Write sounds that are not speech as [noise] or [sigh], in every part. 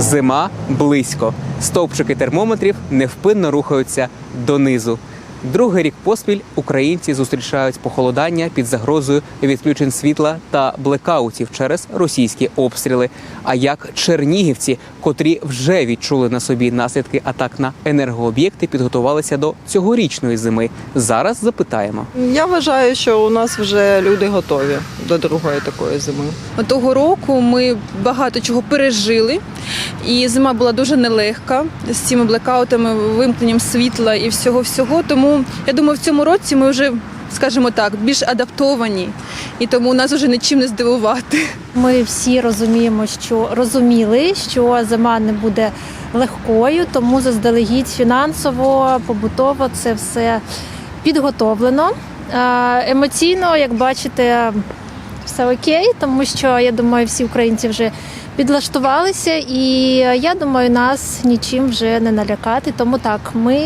Зима близько. Стовпчики термометрів невпинно рухаються донизу. Другий рік поспіль українці зустрічають похолодання під загрозою відключень світла та блекаутів через російські обстріли. А як чернігівці, котрі вже відчули на собі наслідки атак на енергооб'єкти, підготувалися до цьогорічної зими. Зараз запитаємо. Я вважаю, що у нас вже люди готові до другої такої зими. Того року ми багато чого пережили, і зима була дуже нелегка з цими блекаутами, вимкненням світла і всього всього. Тому я думаю, в цьому році ми вже, скажімо так, більш адаптовані, і тому нас вже нічим не здивувати. Ми всі розуміємо, що розуміли, що зима не буде легкою, тому заздалегідь фінансово, побутово це все підготовлено. Е, Емоційно, як бачите, все окей, тому що я думаю, всі українці вже підлаштувалися, і я думаю, нас нічим вже не налякати. Тому так, ми,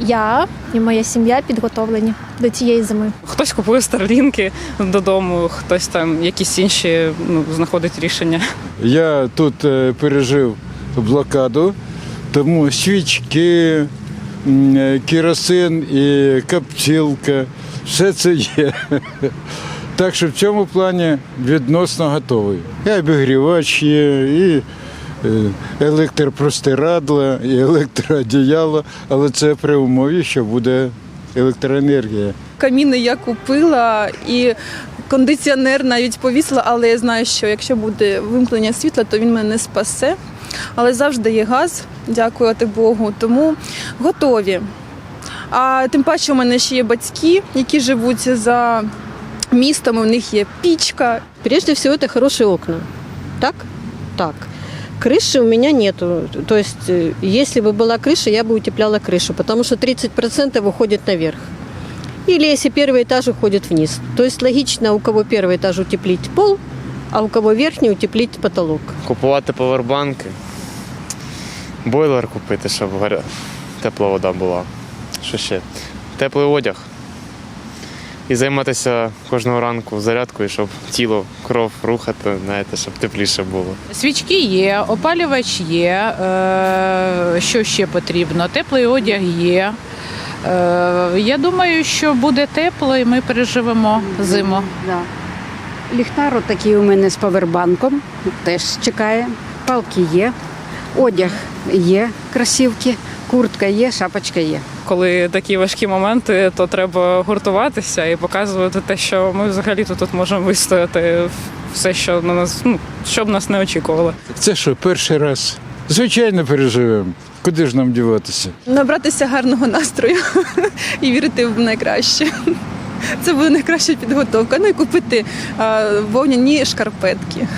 я і моя сім'я підготовлені до цієї зими. Хтось купує старлінки додому, хтось там якісь інші ну, знаходить рішення. Я тут е, пережив блокаду, тому свічки, е, керосин і каптілка, все це є. Так що в цьому плані відносно готовий. І обігрівач є, і е, електропростирадла, і електроодіяло, але це при умові, що буде електроенергія. Каміни я купила і кондиціонер навіть повісила, але я знаю, що якщо буде вимкнення світла, то він мене не спасе. Але завжди є газ, дякувати Богу, тому готові. А тим паче у мене ще є батьки, які живуть за містами, у них є пічка, Прежде всего, это хорошие окна. Так? Так. Крыши у меня нету. То есть, э, если бы была крыша, я бы утепляла крышу, потому что 30% уходит наверх. Или если первый этаж уходит вниз. То есть логично, у кого первый этаж утеплить пол, а у кого верхний утеплить потолок. купувати повербанки, бойлер купити, щоб гаря... тепла вода була. Що ще? Теплий одяг. І займатися кожного ранку зарядкою, щоб тіло, кров рухати, знаєте, щоб тепліше було. Свічки є, опалювач є. Е, що ще потрібно? Теплий одяг є. Е, я думаю, що буде тепло і ми переживемо зиму. Да. Ліхтар такий у мене з павербанком, теж чекає. Палки є, одяг є, кросівки, куртка є, шапочка є. Коли такі важкі моменти, то треба гуртуватися і показувати те, що ми взагалі тут можемо вистояти все, що на нас, ну, що б нас не очікувало. Це що, перший раз? Звичайно, переживемо. Куди ж нам діватися? набратися гарного настрою [laughs] і вірити в найкраще. Це буде найкраща підготовка. Ну і купити а, вовняні шкарпетки.